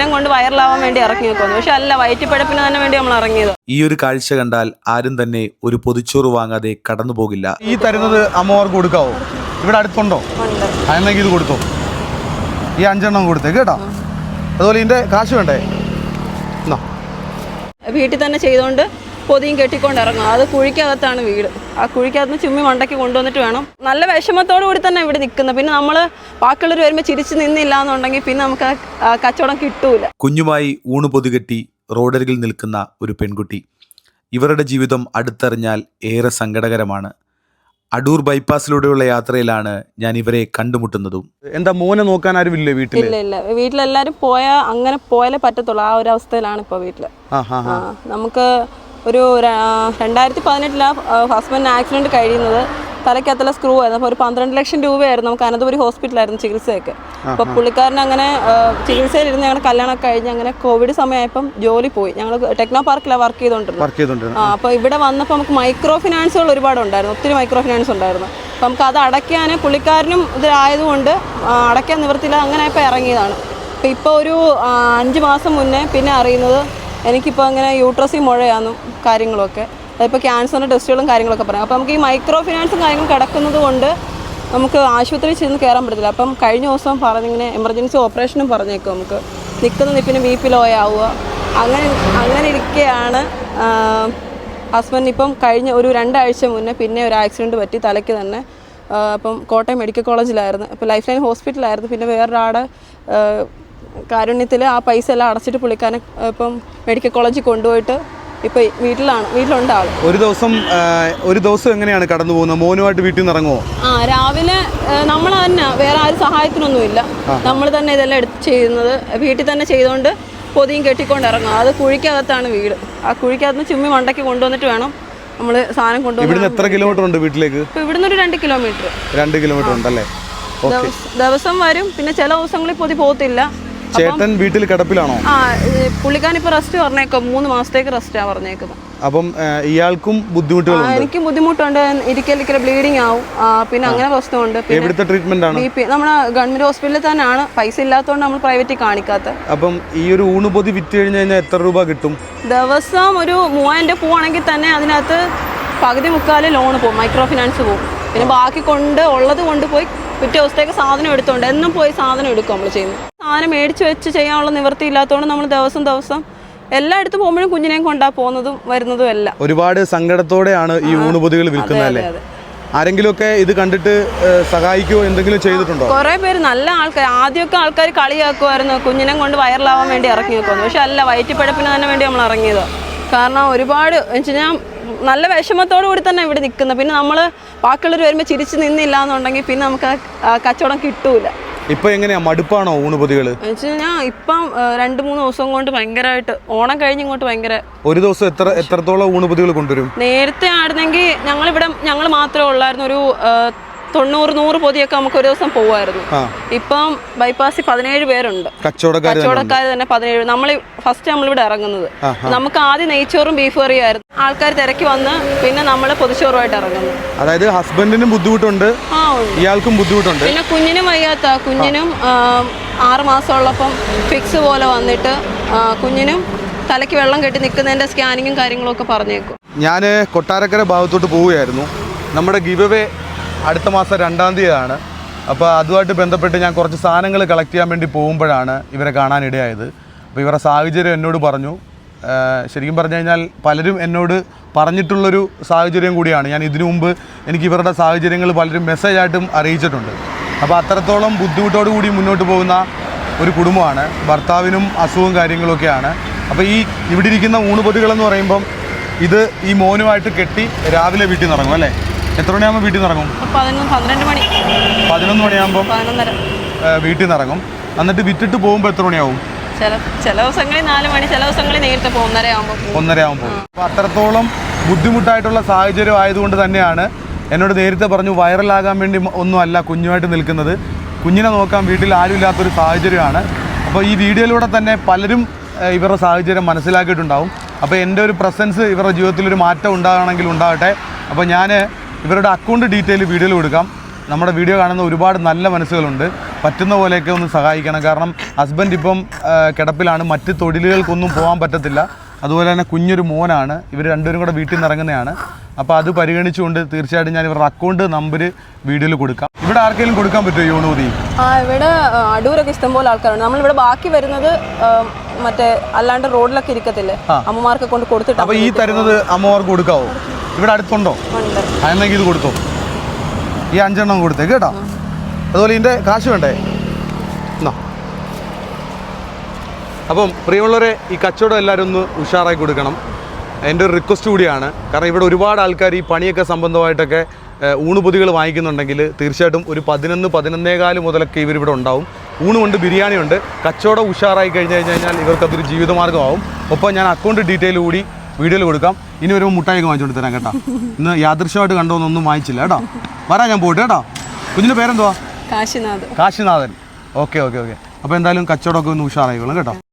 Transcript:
കുഞ്ഞിനെ കൊണ്ട് വൈറലാവാൻ വേണ്ടി ഇറങ്ങി വെക്കുന്നു പക്ഷെ അല്ല വയറ്റിപ്പഴപ്പിന് തന്നെ വേണ്ടി നമ്മൾ ഇറങ്ങിയത്. ഈ ഒരു കാഴ്ച കണ്ടാൽ ആരും തന്നെ ഒരു പൊതിച്ചോറ് വാങ്ങാതെ കടന്നു പോകില്ല. ഈ തരുന്നത് അമ്മമാർക്ക് കൊടുക്കാവോ? ഇവിടെ അടുത്തുണ്ടോ? ഉണ്ട്. അന്നെങ്കിൽ ഇത് കൊടുത്തോ? ഈ അഞ്ചെണ്ണം കൊടുത്തേ കേട്ടോ? അതുപോലെ ഇതിന്റെ കാശ് വേണ്ടേ? വീട്ടിൽ തന്നെ ചെയ്തുകൊണ്ട് പൊതിയും കെട്ടിക്കൊണ്ട് ഇറങ്ങും അത് കുഴിക്കകത്താണ് വീട്. ആ കുഴിക്കകത്ത് നിന്ന് ചുമ്മി മണ്ടയ്ക്ക് കൊണ്ടുവന്നിട്ട് വേണം. നല്ല വിഷമത്തോടു കൂടി തന്നെ ഇവിടെ നിൽക്കുന്നത്. പിന്നെ നമ്മൾ ബാക്കിയുള്ളവർ വരുമ്പോൾ ചിരിച്ചു നിന്നില്ല എന്നുണ്ടെങ്കിൽ പിന്നെ നമുക്ക് കച്ചവടം കിട്ടൂല. കുഞ്ഞുമായി ഊണ് പൊതികെട്ടി റോഡരികിൽ നിൽക്കുന്ന ഒരു പെൺകുട്ടി. ഇവരുടെ ജീവിതം അടുത്തറിഞ്ഞാൽ ഏറെ സങ്കടകരമാണ്. അടൂർ ബൈപ്പാസിലൂടെയുള്ള യാത്രയിലാണ് ഞാൻ ഇവരെ കണ്ടുമുട്ടുന്നതും. എന്താ മോനെ നോക്കാൻ ആരും ആരുമില്ലേ വീട്ടിൽ ഇല്ല ഇല്ല. വീട്ടിലെല്ലാരും പോയാൽ അങ്ങനെ പോയാലേ പറ്റത്തുള്ളൂ. ആ ഒരു അവസ്ഥയിലാണ് ഇപ്പോൾ വീട്ടിൽ ആ ആ, നമുക്ക് ഒരു രണ്ടായിരത്തി പതിനെട്ടിലാണ് ഹസ്ബൻഡിന് ആക്സിഡന്റ് കഴിയുന്നത്. തലയ്ക്കകത്തുള്ള സ്ക്രൂ ആയിരുന്നു. അപ്പോൾ ഒരു പന്ത്രണ്ട് ലക്ഷം രൂപയായിരുന്നു നമുക്ക് അനന്തപുരി ഹോസ്പിറ്റലായിരുന്നു ചികിത്സയൊക്കെ. അപ്പോൾ പുള്ളിക്കാരൻ അങ്ങനെ ചികിത്സയിലിരുന്ന് ഞങ്ങൾ കല്യാണമൊക്കെ കഴിഞ്ഞ് അങ്ങനെ കോവിഡ് സമയമായപ്പം ജോലി പോയി. ഞങ്ങൾ ടെക്നോ പാർക്കിലാണ് വർക്ക് ചെയ്തുകൊണ്ടിരുന്നത് ആ അപ്പോൾ ഇവിടെ വന്നപ്പോൾ നമുക്ക് മൈക്രോ ഫിനാൻസുകൾ ഒരുപാട് ഉണ്ടായിരുന്നു ഒത്തിരി മൈക്രോ ഫിനാൻസ് ഉണ്ടായിരുന്നു. അപ്പം നമുക്ക് അത് അടയ്ക്കാൻ പുള്ളിക്കാരനും ഇതിലായതുകൊണ്ട് ആ, അടയ്ക്കാൻ നിവൃത്തിയില്ല അങ്ങനെ ഇപ്പോൾ ഇറങ്ങിയതാണ്. അപ്പോൾ ഇപ്പോൾ ഒരു അഞ്ച് മാസം മുന്നേ പിന്നെ അറിയുന്നത് എനിക്കിപ്പോൾ അങ്ങനെ യൂട്രസി മുഴയാന്നും കാര്യങ്ങളൊക്കെ. അതിപ്പോൾ ക്യാൻസറിന്റെ ടെസ്റ്റുകളും കാര്യങ്ങളൊക്കെ പറയാം. അപ്പോൾ നമുക്ക് ഈ മൈക്രോ ഫിനാൻസും കാര്യങ്ങളും കിടക്കുന്നത് കൊണ്ട് നമുക്ക് ആശുപത്രിയിൽ ചെന്ന് കയറാൻ പറ്റത്തില്ല. അപ്പം കഴിഞ്ഞ ദിവസം പറഞ്ഞിങ്ങനെ എമർജൻസി ഓപ്പറേഷനും പറഞ്ഞേക്കും നമുക്ക്. നിൽക്കുന്ന നിപ്പിന് ബി പി ലോ ആവുക. അങ്ങനെ അങ്ങനെ ഇരിക്കെയാണ് ഹസ്ബൻഡ് ഇപ്പം കഴിഞ്ഞ ഒരു രണ്ടാഴ്ച മുന്നേ പിന്നെ ഒരു ആക്സിഡന്റ് പറ്റി തലയ്ക്ക് തന്നെ. അപ്പം കോട്ടയം മെഡിക്കൽ കോളേജിലായിരുന്നു. അപ്പോൾ ലൈഫ് ലൈൻ ഹോസ്പിറ്റലായിരുന്നു. പിന്നെ വേറൊരാടെ കാരുണ്യത്തിൽ ആ പൈസ എല്ലാം അടച്ചിട്ട് പുള്ളിക്കാരനെ ഇപ്പം മെഡിക്കൽ കോളേജിൽ കൊണ്ടുപോയിട്ട് ഇപ്പം വീട്ടിലാണ് വീട്ടിലുണ്ട് ആൾ ഒരു ദിവസം ഒരു ദിവസം എങ്ങനെയാണ് കടന്നു പോകുന്നത്? മോനുമായിട്ട് വീട്ടിൽ നിന്ന് ഇറങ്ങുമോ ആ രാവിലെ നമ്മൾ തന്നെ വേറെ ആരും സഹായത്തിനൊന്നുമില്ല. നമ്മൾ തന്നെ ഇതെല്ലാം എടുത്ത് ചെയ്യുന്നത് വീട്ടിൽ തന്നെ ചെയ്തുകൊണ്ട് പൊതിയും കെട്ടിക്കൊണ്ട് ഇറങ്ങും. അത് കുഴിക്കകത്താണ് വീട്. ആ കുഴിക്കകത്ത് നിന്ന് ചുമ്മി മണ്ടയ്ക്ക് കൊണ്ടുവന്നിട്ട് വേണം നമ്മൾ സാധനം കൊണ്ടുവന്ന് എത്ര കിലോമീറ്റർ ഉണ്ട് വീട്ടിലേക്ക്? ഇവിടുന്ന് ഒരു രണ്ട് കിലോമീറ്റർ രണ്ട് കിലോമീറ്റർ ഉണ്ടല്ലേ? ദിവസം വരും പിന്നെ ചില ദിവസങ്ങളിൽ പൊതി പോകത്തില്ല. ചേട്ടൻ വീട്ടിൽ കിടപ്പിലാണോ? ആ റെസ്റ്റ് പറഞ്ഞേക്കും. മൂന്ന് മാസത്തേക്ക് റെസ്റ്റാ പറഞ്ഞേക്കുന്നത് അപ്പം ഇയാൾക്കും ബുദ്ധിമുട്ടുകൾ എനിക്ക് ബുദ്ധിമുട്ടുണ്ട്. ഇരിക്കലിക്കൽ ബ്ലീഡിങ് ആവും. പിന്നെ അങ്ങനെ പ്രശ്നമുണ്ട്. എവിടുത്തെ ട്രീറ്റ്മെന്റ് ആണ്? നമ്മുടെ ഗവൺമെന്റ് ഹോസ്പിറ്റലിൽ തന്നെയാണ്. പൈസ ഇല്ലാത്തതുകൊണ്ട് നമ്മൾ പ്രൈവറ്റിൽ കാണിക്കാത്ത. അപ്പം ഈ ഒരു ഊണുപൊതി വിറ്റ് കഴിഞ്ഞു കഴിഞ്ഞാൽ എത്ര രൂപ കിട്ടും? ദിവസം ഒരു മൂവായിരം രൂപ പോവാണെങ്കിൽ തന്നെ അതിനകത്ത് പകുതി മുക്കാൽ ലോൺ പോകും മൈക്രോ ഫിനാൻസ് പോകും പിന്നെ ബാക്കി കൊണ്ട് ഉള്ളത് കൊണ്ടുപോയി പിറ്റേ ദിവസത്തേക്ക് സാധനം എടുത്തോണ്ട് എന്നും പോയി സാധനം എടുക്കും നമ്മൾ ചെയ്യുന്നത്. സാധനം മേടിച്ച് വെച്ച് ചെയ്യാനുള്ള നിവൃത്തി ഇല്ലാത്തതുകൊണ്ട് നമ്മൾ ദിവസം ദിവസം എല്ലായിടത്തും പോകുമ്പോഴും കുഞ്ഞിനെയും കൊണ്ടാ പോകുന്നതും വരുന്നതും എല്ലാം. ഒരുപാട് സങ്കടത്തോടെയാണ് ഈ ഊണുപൊതികൾ വിൽക്കുന്നത് അല്ലേ ആരെങ്കിലും ഒക്കെ ഇത് കണ്ടിട്ട് സഹായിക്കുമോ എന്തെങ്കിലും ചെയ്തിട്ടുണ്ടോ? കുറെ പേര് നല്ല ആൾക്കാർ ആദ്യമൊക്കെ ആൾക്കാർ കളിയാക്കുമായിരുന്നു കുഞ്ഞിനെ കൊണ്ട് വൈറലാവാൻ വേണ്ടി ഇറങ്ങി വെക്കുന്നു പക്ഷെ അല്ല വയറ്റിപ്പഴപ്പിന് തന്നെ വേണ്ടി നമ്മൾ ഇറങ്ങിയത്. കാരണം ഒരുപാട് വെച്ചാൽ നല്ല വിഷമത്തോടു കൂടി തന്നെ ഇവിടെ നിൽക്കുന്നത് പിന്നെ നമ്മൾ ബാക്കിയുള്ളവർ വരുമ്പോൾ ചിരിച്ച് നിന്നില്ല എന്നുണ്ടെങ്കിൽ പിന്നെ നമുക്ക് കച്ചവടം കിട്ടൂല. ഇപ്പൊ എങ്ങനെയാ? മടുപ്പാണോ ഊണുപൊതികൾ കഴിഞ്ഞാൽ ഇപ്പം രണ്ടു മൂന്ന് ദിവസം കൊണ്ട് ഭയങ്കരമായിട്ട് ഓണം കഴിഞ്ഞ് ഇങ്ങോട്ട് ഭയങ്കര ഒരു ദിവസം എത്ര എത്രത്തോളം ഊണുപൊതികൾ കൊണ്ടുവരും? നേരത്തെ ആയിരുന്നെങ്കിൽ ഞങ്ങളിവിടെ ഞങ്ങൾ മാത്രമേ ഉള്ളായിരുന്നു. ഒരു തൊണ്ണൂറ് നൂറ് പൊതിയൊക്കെ നമുക്ക് ഒരു ദിവസം പോവായിരുന്നു ഇപ്പം ബൈപ്പാസിൽ പതിനേഴ് പേരുണ്ട്. കച്ചവടക്കാർ തന്നെ പതിനേഴ്. നമ്മൾ ഫസ്റ്റ് നമ്മളിവിടെ ഇറങ്ങുന്നത്. നമുക്ക് ആദ്യം നെയ്ച്ചോറും ബീഫ് കറിയും ആയിരുന്നു. ആൾക്കാർ തിരക്കി വന്ന് പിന്നെ നമ്മൾ പൊതിച്ചോറുമായിട്ട് ഇറങ്ങുന്നു. അതായത് ഹസ്ബൻഡിനും ബുദ്ധിമുട്ടുണ്ട് ഇയാൾക്കും ബുദ്ധിമുട്ടുണ്ട്. പിന്നെ കുഞ്ഞിനും വയ്യാത്ത കുഞ്ഞിനും ആറ് മാസമുള്ളപ്പം ഫിക്സ് പോലെ വന്നിട്ട് കുഞ്ഞിനും തലയ്ക്ക് വെള്ളം കെട്ടി നിൽക്കുന്നതിന്റെ സ്കാനിങ്ങും കാര്യങ്ങളും ഒക്കെ പറഞ്ഞേക്കും. ഞാൻ കൊട്ടാരക്കര ഭാഗത്തോട്ട് പോവുകയായിരുന്നു. നമ്മുടെ ഗിവ് അവേ അടുത്ത മാസം രണ്ടാം തീയതിയാണ്. അപ്പോൾ അതുമായിട്ട് ബന്ധപ്പെട്ട് ഞാൻ കുറച്ച് സാധനങ്ങൾ കളക്ട് ചെയ്യാൻ വേണ്ടി പോകുമ്പോഴാണ് ഇവരെ കാണാനിടയായത് അപ്പോൾ ഇവരുടെ സാഹചര്യം എന്നോട് പറഞ്ഞു. ശരിക്കും പറഞ്ഞു കഴിഞ്ഞാൽ പലരും എന്നോട് പറഞ്ഞിട്ടുള്ളൊരു സാഹചര്യം കൂടിയാണ്. ഞാൻ ഇതിനു മുമ്പ് എനിക്ക് ഇവരുടെ സാഹചര്യങ്ങൾ പലരും മെസ്സേജായിട്ടും അറിയിച്ചിട്ടുണ്ട്. അപ്പോൾ അത്രത്തോളം ബുദ്ധിമുട്ടോടു കൂടി മുന്നോട്ട് പോകുന്ന ഒരു കുടുംബമാണ്. ഭർത്താവിനും അസുഖവും കാര്യങ്ങളൊക്കെയാണ്. അപ്പോൾ ഈ ഇവിടെ ഇരിക്കുന്ന ഊണുപൊതികളെന്ന് പറയുമ്പം ഇത് ഈ മോനുമായിട്ട് കെട്ടി രാവിലെ വീട്ടിൽ ഇറങ്ങും അല്ലേ? എത്ര മണിയാകുമ്പോൾ വീട്ടിൽ നിന്ന് ഇറങ്ങും പന്ത്രണ്ട് മണി. പതിനൊന്ന് മണിയാകുമ്പം പതിനൊന്നര. ആ, വീട്ടിൽ നിന്ന് ഇറങ്ങും എന്നിട്ട് വിറ്റിട്ട് പോകുമ്പോൾ എത്ര മണിയാവും? ചില ദിവസങ്ങളിൽ നാല് മണി ചില ദിവസങ്ങളിൽ നേരത്തെ ആകുമ്പോൾ ഒന്നര ആകുമ്പോൾ അപ്പോൾ അത്രത്തോളം ബുദ്ധിമുട്ടായിട്ടുള്ള സാഹചര്യം ആയതുകൊണ്ട് തന്നെയാണ് എന്നോട് നേരത്തെ പറഞ്ഞു വൈറലാകാൻ വേണ്ടി ഒന്നുമല്ല കുഞ്ഞുമായിട്ട് നിൽക്കുന്നത്. കുഞ്ഞിനെ നോക്കാൻ വീട്ടിൽ ആരുമില്ലാത്തൊരു സാഹചര്യമാണ്. അപ്പോൾ ഈ വീഡിയോയിലൂടെ തന്നെ പലരും ഇവരുടെ സാഹചര്യം മനസ്സിലാക്കിയിട്ടുണ്ടാവും. അപ്പോൾ എന്റെ ഒരു പ്രസൻസ് ഇവരുടെ ജീവിതത്തിൽ ഒരു മാറ്റം ഉണ്ടാകണമെങ്കിൽ ഉണ്ടാകട്ടെ. അപ്പോൾ ഞാൻ ഇവരുടെ അക്കൗണ്ട് ഡീറ്റെയിൽ വീഡിയോയിൽ കൊടുക്കാം. നമ്മുടെ വീഡിയോ കാണുന്ന ഒരുപാട് നല്ല മനസ്സുകളുണ്ട്. പറ്റുന്ന പോലെയൊക്കെ ഒന്ന് സഹായിക്കണം. കാരണം ഹസ്ബൻഡ് ഇപ്പം കിടപ്പിലാണ്. മറ്റ് തൊഴിലുകൾക്കൊന്നും പോകാൻ പറ്റത്തില്ല. അതുപോലെ തന്നെ കുഞ്ഞൊരു മോനാണ്. ഇവർ രണ്ടുപേരും കൂടെ വീട്ടിൽ നിന്ന് ഇറങ്ങുന്നതാണ്. അപ്പോൾ അത് പരിഗണിച്ചുകൊണ്ട് തീർച്ചയായിട്ടും ഞാൻ ഇവരുടെ അക്കൗണ്ട് നമ്പർ വീഡിയോയിൽ കൊടുക്കാം. ഇവിടെ ആർക്കെങ്കിലും കൊടുക്കാൻ പറ്റുമോ യൂണൂതി? ആ ഇവിടെ അടൂരൊക്കെ ഇഷ്ടംപോലെ ആൾക്കാരുണ്ട്. നമ്മളിവിടെ ബാക്കി വരുന്നത് മറ്റേ അല്ലാണ്ട് റോഡിലൊക്കെ ഇരിക്കത്തില്ലേ? അമ്മമാർക്ക് കൊണ്ട് കൊടുത്തിട്ട് അപ്പോൾ ഈ തരുന്നത് അമ്മമാർക്ക് കൊടുക്കാവോ? ഇവിടെ അടുത്തുണ്ടോ? അതെന്നെങ്കിൽ അന്നെങ്കിൽ ഇത് കൊടുത്തോ. ഈ അഞ്ചെണ്ണം കൊടുത്തേ കേട്ടോ? അതുപോലെ ഇതിന്റെ കാശ് വേണ്ടേ? എന്നാ അപ്പം പ്രിയമുള്ളവരെ ഈ കച്ചവടം എല്ലാവരും ഒന്ന് ഉഷാറായി കൊടുക്കണം. എന്റെ ഒരു റിക്വസ്റ്റ് കൂടിയാണ്. കാരണം ഇവിടെ ഒരുപാട് ആൾക്കാർ ഈ പണിയൊക്കെ സംബന്ധമായിട്ടൊക്കെ ഊണുപൊതികൾ വാങ്ങിക്കുന്നുണ്ടെങ്കിൽ തീർച്ചയായിട്ടും ഒരു പതിനൊന്ന് പതിനൊന്നേകാൽ മുതലൊക്കെ ഇവരിവിടെ ഉണ്ടാവും. ഊണുണ്ട് ബിരിയാണി ഉണ്ട് കച്ചവടം ഉഷാറായി കഴിഞ്ഞ് കഴിഞ്ഞ് കഴിഞ്ഞാൽ ഇവർക്കതൊരു ജീവിതമാർഗമാവും ഒപ്പം ഞാൻ അക്കൗണ്ട് ഡീറ്റെയിൽ കൂടി വീഡിയോയിൽ കൊടുക്കാം. ഇനി വരുമ്പോൾ മുട്ടായി വാങ്ങിച്ചുകൊണ്ട് തരാം കേട്ടോ. ഇന്ന് യാദൃശ്യമായിട്ട് കണ്ടോന്നൊന്നും വാങ്ങിച്ചില്ല കേട്ടോ. വരാൻ ഞാൻ പോയിട്ട് കേട്ടോ. കുഞ്ഞിന്റെ പേരെന്തുവാ? Kashinath Kashinathan. Okay okay okay. അപ്പോൾ എന്തായാലും കച്ചവടമൊക്കെ ഒന്ന് ഉഷാറായിക്കോളും കേട്ടോ.